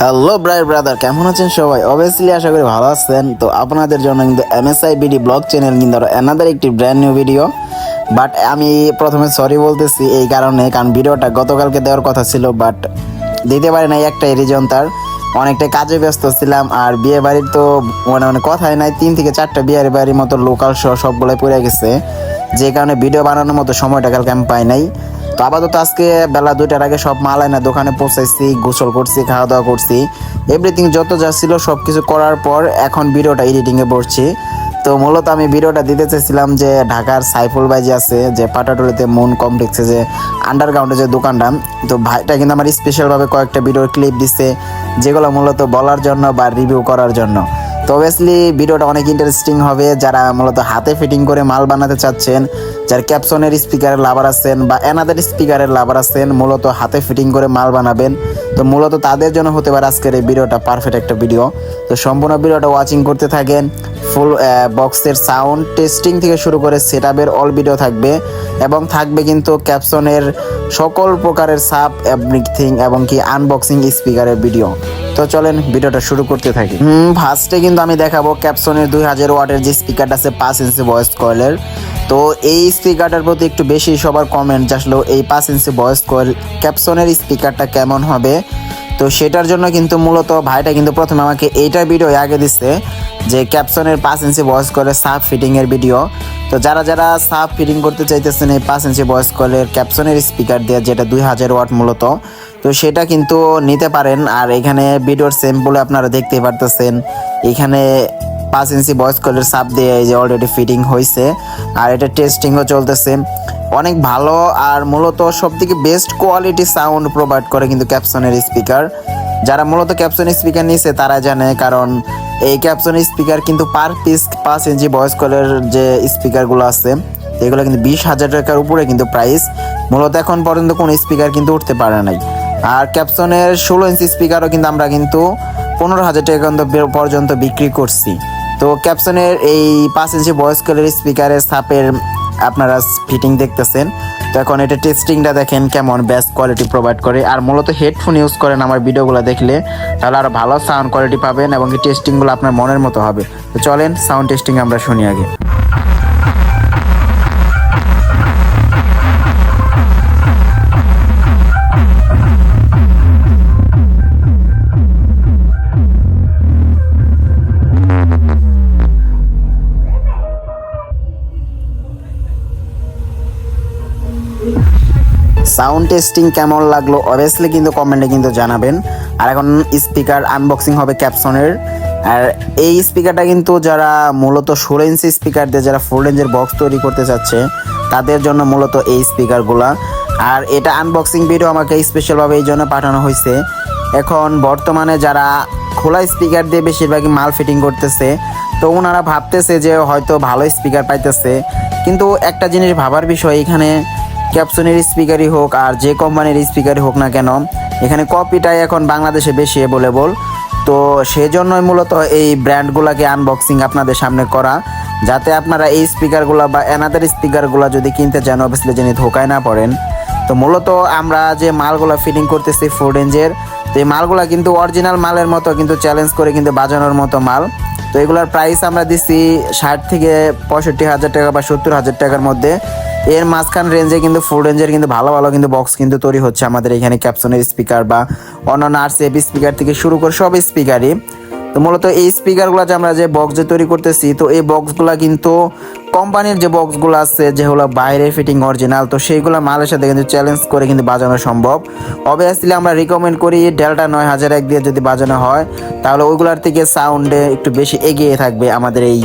Hello ব্রাই brother কেমন আছেন সবাই? অবভিয়াসলি আশা করি ভালো আছেন। তো আপনাদের জন্য কিন্তু এমএসআই বিডি ব্লগ চ্যানেল কিন্তু অ্যানাদার একটি ব্র্যান্ড নিউ ভিডিও বাট আমি প্রথমে সরি বলতেছি এই কারণে, কারণ ভিডিওটা গতকালকে দেওয়ার কথা ছিল বাট দিতে পারি নাই একটা রিজন তার। অনেকটা কাজে ব্যস্ত ছিলাম, আর বিয়ে বাড়ির তো মানে মানে কথাই নাই। তিন থেকে চারটা বিয়ের বাড়ির মতো লোকাল শো সবগুলোই পড়ে গেছে। যে কারণে ভিডিও বানানোর মতো সময়টা কালকে আমি পাই নাই। তো আপাতত আজকে বেলা দুইটার আগে সব মাল আয়না দোকানে পৌঁছাইছি, গোসল করছি খাওয়া দাওয়া করছি। এভরিথিং যত যা ছিল সব কিছু করার পর এখন ভিডিওটা এডিটিংয়ে পড়ছি তো মূলত আমি ভিডিওটা দিতে চাইছিলাম যে ঢাকার সাইফুল বাজি আছে, যে পাটাটুলিতে মুন কমপ্লেক্সে যে আন্ডারগ্রাউন্ডে যে দোকানটা, তো ভাইটা কিন্তু আমার স্পেশালভাবে কয়েকটা ভিডিওর ক্লিপ দিচ্ছে যেগুলো মূলত বলার জন্য বা রিভিউ করার জন্য। তো অবভিয়াসলি ভিডিওটা অনেক ইন্টারেস্টিং হবে। যারা মূলত হাতে ফিটিং করে মাল বানাতে চাচ্ছেন, যার ক্যাপসনের স্পিকারের লাভার আছেন বা এনাদের স্পিকারের লাভার আছেন, মূলত হাতে ফিটিং করে মাল বানাবেন। তো মূলত তাদের জন্য হতে পারে আজকের এই ভিডিওটা পারফেক্ট একটা ভিডিও তো সম্পূর্ণ ভিডিওটা ওয়াচিং করতে থাকেন। ফুল বক্সের সাউন্ড টেস্টিং থেকে শুরু করে সেট অল ভিডিও থাকবে। এবং থাকবে কিন্তু ক্যাপসনের সকল প্রকারের সাপ এভরিথিং এবং কি আনবক্সিং স্পিকারের ভিডিও তো চলেন ভিডিওটা শুরু করতে থাকি। হুম ফার্স্টে কিন্তু আমি দেখাবো ক্যাপসনের দুই হাজার ওয়াটের যে স্পিকারটা আছে পাঁচ ইঞ্চি ভয়েস কয়েলের তো এই স্পিকারটার প্রতি একটু বেশি সবার কমেন্ট আসলো এই পাঁচ ইঞ্চি ভয়েস কয়েল ক্যাপসনের স্পিকারটা কেমন হবে? তো সেটার জন্য কিন্তু মূলত ভাইটা কিন্তু প্রথমে আমাকে এইটার ভিডিও আগে দিচ্ছে যে ক্যাপসনের পাঁচ ইঞ্চি ভয়েস কলের সাব ফিটিংয়ের ভিডিও তো যারা যারা সাব ফিটিং করতে চাইতেছেন এই পাঁচ ইঞ্চি ভয়েস কলের ক্যাপসনের স্পিকার দেওয়া যেটা দুই হাজার ওয়াট মূলত তো সেটা কিন্তু নিতে পারেন। আর এখানে ভিডিওর স্যাম্পলে আপনারা দেখতে পারতেছেন, এখানে পাঁচ ইঞ্চি ভয়েস কলের সাপ দিয়ে এই যে অলরেডি ফিটিং হয়েছে আর এটা টেস্টিংও চলতেছে। অনেক ভালো আর মূলত সব থেকে বেস্ট কোয়ালিটি সাউন্ড প্রোভাইড করে কিন্তু ক্যাপসনের স্পিকার যারা মূলত ক্যাপসন স্পিকার নিয়েছে তারা জানে কারণ এই ক্যাপসন স্পিকার কিন্তু পার পিস পাঁচ ইঞ্চি ভয়েস কলের যে স্পিকারগুলো আছে, এগুলো কিন্তু বিশ হাজার টাকার উপরে কিন্তু প্রাইস মূলত এখন পর্যন্ত কোনো স্পিকার কিন্তু উঠতে পারে নাই। আর ক্যাপসনের ষোলো ইঞ্চি স্পিকারও কিন্তু আমরা কিন্তু পনেরো হাজার টাকা পর্যন্ত- বিক্রি করছি। তো ক্যাপসনের এই পাঁচ ইঞ্চি ভয়েস কলের স্পিকারের সাপের আপনারা ফিটিং দেখতেছেন। তো এখন এটা টেস্টিংটা দেখেন কেমন বেস্ট কোয়ালিটি প্রোভাইড করে। আর মূলত হেডফোন ইউজ করেন আমার ভিডিওগুলো দেখলে, তাহলে আরও ভালো সাউন্ড কোয়ালিটি পাবেন এবং এই টেস্টিংগুলো আপনার মনের মতো হবে। তো চলেন সাউন্ড টেস্টিং আমরা শুনি আগে। সাউন্ড টেস্টিং কেমন লাগল? অবভিয়াসলি কিন্তু কমেন্টে কিন্তু জানাবেন। আর এখন স্পিকার আনবক্সিং হবে ক্যাপসনের। আর এই স্পিকারটা কিন্তু যারা মূলত ষোলো ইঞ্চি স্পিকার দিয়ে যারা ফোর রেঞ্জের বক্স তৈরি করতে চাচ্ছে, তাদের জন্য মূলত এই স্পিকারগুলা। আর এটা আনবক্সিং ভিডিও আমাকে স্পেশালভাবে এই জন্য পাঠানো হয়েছে। এখন বর্তমানে যারা খোলা স্পিকার দিয়ে বেশিরভাগই মাল ফিটিং করতেছে, তো ওনারা ভাবতেছে যে হয়তো ভালো স্পিকার পাইতেছে। কিন্তু একটা জিনিস ভাবার বিষয়, এখানে ক্যাপসনের স্পিকারই হোক আর যে কোম্পানির স্পিকারই হোক না কেন, এখানে কপিটাই এখন বাংলাদেশে বেশি অ্যাভেলেবল তো সেজন্যই মূলত এই ব্র্যান্ডগুলোকে আনবক্সিং আপনাদের সামনে করা, যাতে আপনারা এই স্পিকারগুলো বা এনাদের স্পিকারগুলো যদি কিনতে চান অবভিয়াসলি যিনি ধোকায় না পড়েন। তো মূলত আমরা যে মালগুলো ফিটিং করতেছি ফোর রেঞ্জের তো এই মালগুলো কিন্তু অরিজিনাল মালের মতো কিন্তু চ্যালেঞ্জ করে কিন্তু বাজানোর মতো মাল। তো এগুলোর প্রাইস আমরা দিচ্ছি ষাট থেকে পঁয়ষট্টি হাজার টাকা বা সত্তর হাজার টাকার মধ্যে। এর মাঝখান রেঞ্জে কিন্তু ফুল রেঞ্জের কিন্তু ভালো ভালো কিন্তু বক্স কিন্তু তৈরি হচ্ছে আমাদের এখানে ক্যাপসনের স্পিকার বা অন্যান্য আর স্পিকার থেকে শুরু করে সব স্পিকারই তো মূলত এই স্পিকারগুলো যে আমরা যে বক্স যে তৈরি করতেছি, তো এই বক্সগুলো কিন্তু কোম্পানির যে বক্সগুলো আছে যেগুলো বাইরে ফিটিং অরিজিনাল তো সেইগুলো মালের সাথে কিন্তু চ্যালেঞ্জ করে কিন্তু বাজানো সম্ভব। অবভিয়াসলি আমরা রিকমেন্ড করি ডেল্টা নয় হাজার এক দিয়ে যদি বাজানো হয়, তাহলে ওইগুলোর থেকে সাউন্ডে একটু বেশি এগিয়ে থাকবে আমাদের এই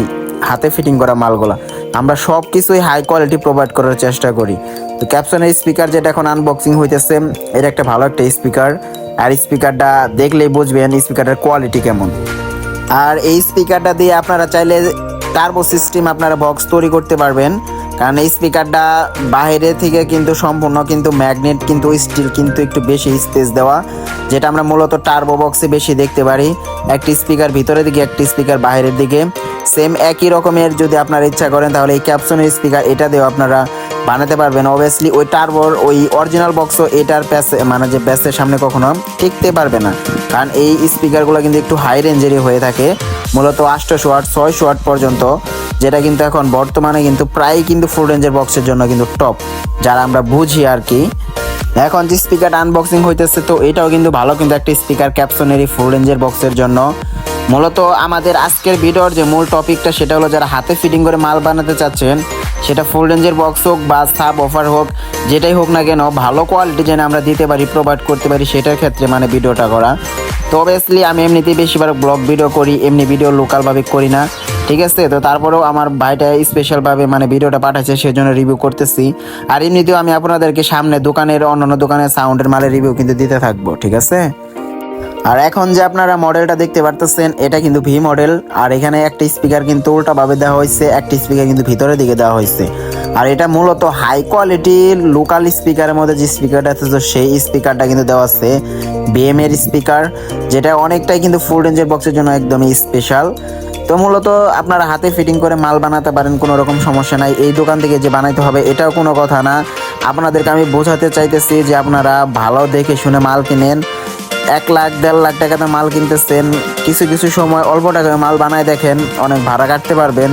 হাতে ফিটিং করা মালগুলা। আমরা সব কিছুই হাই কোয়ালিটি প্রোভাইড করার চেষ্টা করি। তো ক্যাপসনের স্পিকার যেটা এখন আনবক্সিং হইতেছে এটা একটা ভালো একটা স্পিকার আর স্পিকারটা দেখলেই বুঝবেন স্পিকারটার কোয়ালিটি কেমন। আর এই স্পিকারটা দিয়ে আপনারা চাইলে টার্বো সিস্টেম আপনারা বক্স তৈরি করতে পারবেন। কারণ এই স্পিকারটা বাইরে থেকে কিন্তু সম্পূর্ণ কিন্তু ম্যাগনেট কিন্তু স্টিল কিন্তু একটু বেশি স্পেস দেওয়া। যেটা আমরা মূলত টার্বো বক্সে বেশি দেখতে পারি। একটি স্পিকার ভিতরের দিকে, একটি স্পিকার বাইরের দিকে। সেম একই রকমের যদি আপনারা ইচ্ছা করেন, তাহলে এই ক্যাপসনের স্পিকার এটা দিয়েও আপনারা বানাতে পারবেন। অবভিয়াসলি ওই টার্বোর ওই অরিজিনাল বক্সও এটার প্যাসে মানে যে ব্যাসের সামনে কখনো টিকতে পারবে না। কারণ এই স্পিকারগুলো কিন্তু একটু হাই রেঞ্জেরই হয়ে থাকে। মূলত আটশোশো ওয়াট ছয়শো ওয়াট পর্যন্ত, যেটা কিন্তু এখন বর্তমানে কিন্তু প্রায় কিন্তু ফুল রেঞ্জের বক্সের জন্য কিন্তু টপ যারা আমরা বুঝি আর কি। এখন যে স্পিকার আনবক্সিং হইতেছে, তো এটাও কিন্তু ভালো কিন্তু একটা স্পিকার ক্যাপসনেরই ফুল রেঞ্জের বক্সের জন্য। মূলত আমাদের আজকের ভিডিওর যে মূল টপিকটা সেটা হলো যারা হাতে ফিটিং করে মাল বানাতে চাচ্ছেন, সেটা ফুল রেঞ্জের বক্স হোক বা সাব অফার হোক, যেটাই হোক না কেন, ভালো কোয়ালিটি যেন আমরা দিতে পারি প্রোভাইড করতে পারি, সেটার ক্ষেত্রে মানে ভিডিওটা করা। তো অবভিয়াসলি আমি এমনিতেই বেশিরভাগ ব্লগ ভিডিও করি, এমনি ভিডিও লোকালভাবে করি না, ঠিক আছে? তো তারপরেও আমার ভাইটা স্পেশালভাবে মানে ভিডিওটা পাঠাচ্ছে সেই জন্য রিভিউ করতেছি। আর এমনিতেও আমি আপনাদেরকে সামনে দোকানের, অন্যান্য দোকানের সাউন্ডের মালের রিভিউ কিন্তু দিতে থাকব, ঠিক আছে? আর এখন যে আপনারা মডেলটা দেখতে পারতেছেন, এটা কিন্তু ভি মডেল আর এখানে একটা স্পিকার কিন্তু উল্টাভাবে দেওয়া হয়েছে, একটা স্পিকার কিন্তু ভিতরের দিকে দেওয়া হয়েছে। আর এটা মূলত হাই কোয়ালিটির লোকাল স্পিকারের মধ্যে যে স্পিকারটা আছে, তো সেই স্পিকারটা কিন্তু দেওয়া আছে বিএম এর স্পিকার যেটা অনেকটাই কিন্তু ফুল রেঞ্জের বক্সের জন্য একদমই স্পেশাল তো মূলত আপনারা হাতে ফিটিং করে মাল বানাতে পারেন, কোনো রকম সমস্যা নাই। এই দোকান থেকে যে বানাইতে হবে, এটাও কোনো কথা না। আপনাদেরকে আমি বোঝাতে চাইতেছি যে আপনারা ভালো দেখে শুনে মাল কিনেন। এক লাখ, দেড় লাখ টাকাতে মাল কিনতেছেন। কিছু কিছু সময় অল্প টাকায় মাল বানায় দেখেন, অনেক ভাড়া কাটতে পারবেন।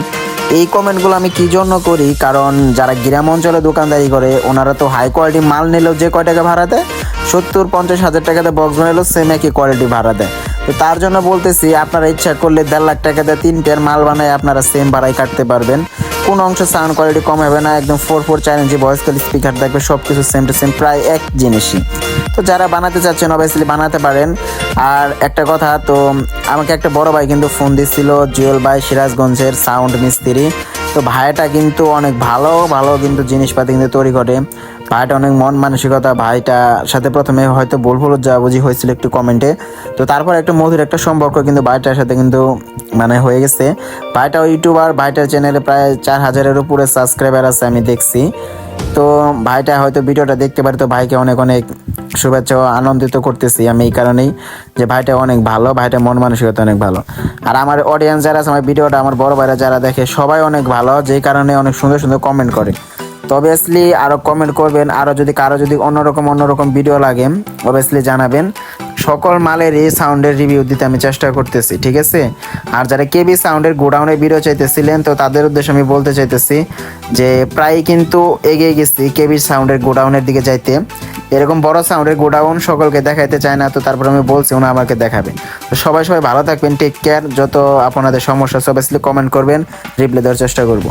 এই কমেন্টগুলো আমি কি জন্য করি? কারণ যারা গ্রাম অঞ্চলে দোকানদারি করে, ওনারা তো হাই কোয়ালিটি মাল নিলেও যে কয় টাকা ভাড়া দেয়? সত্তর, পঞ্চাশ হাজার টাকাতে বক্স বানালেও সেম একই কোয়ালিটি ভাড়া দেয়। তো তার জন্য বলতেছি, আপনারা ইচ্ছা করলে দেড় লাখ টাকাতে তিনটের মাল বানায় আপনারা সেম ভাড়ায় কাটতে পারবেন। কোনো অংশ সাউন্ড কোয়ালিটি কম হবে না, একদম four four inch voice call speaker থাকবে সব কিছু সেম টু সেম প্রায় এক জিনিসই। তো যারা বানাতে চাচ্ছেন অবভিয়াসলি বানাতে পারেন। আর একটা কথা, তো আমাকে একটা বড় ভাই কিন্তু ফোন দিচ্ছিল, জুয়েল ভাই সিরাজগঞ্জের সাউন্ড মিস্ত্রি। তো ভাইটা কিন্তু অনেক ভালো ভালো কিন্তু জিনিসপাতি কিন্তু তৈরি করে। ভাইটা অনেক মন মানসিকতা ভাইটার সাথে প্রথমে হয়তো ভুল ভুল বুঝি হয়েছিল একটু কমেন্টে। তো তারপর একটা মধুর একটা সম্পর্ক কিন্তু ভাইটার সাথে কিন্তু মানে হয়ে গেছে। ভাইটা ইউটিউবার ভাইটার চ্যানেলে প্রায় চার হাজারের উপরে সাবস্ক্রাইবার আছে আমি দেখছি। তো ভাইটা হয়তো ভিডিওটা দেখতে পারে, তো ভাইকে অনেক অনেক শুভেচ্ছা আনন্দিত করতেছি আমি এই কারণেই যে ভাইটা অনেক ভালো, ভাইটা মন মানসিকতা অনেক ভালো। আর আমার অডিয়েন্স যারা আছে, আমার ভিডিওটা আমার বড় ভাইরা যারা দেখে সবাই অনেক ভালো যেই কারণে অনেক সুন্দর সুন্দর কমেন্ট করে। তো অবভিয়াসলি আরও কমেন্ট করবেন আরও যদি কারও যদি অন্যরকম অন্যরকম ভিডিও লাগে অবভিয়াসলি জানাবেন। সকল মালের এই সাউন্ডের রিভিউ দিতে আমি চেষ্টা করতেছি, ঠিক আছে? আর যারা কেবি সাউন্ডের গোডাউনের ভিডিও চাইতেছিলেন, তো তাদের উদ্দেশ্যে আমি বলতে চাইতেছি যে প্রায় কিন্তু এগিয়ে গেছি কেবি সাউন্ডের গোডাউনের দিকে যাইতে। এরকম বড় সাউন্ডের গোডাউন সকলকে দেখাইতে চায় না, তো তারপর আমি বলছি উনি আমাকে দেখাবে। তো সবাই সবাই ভালো থাকবেন টেক কেয়ার যত আপনাদের সমস্যা সবাই কমেন্ট করবেন রিপ্লাই দেওয়ার চেষ্টা করব।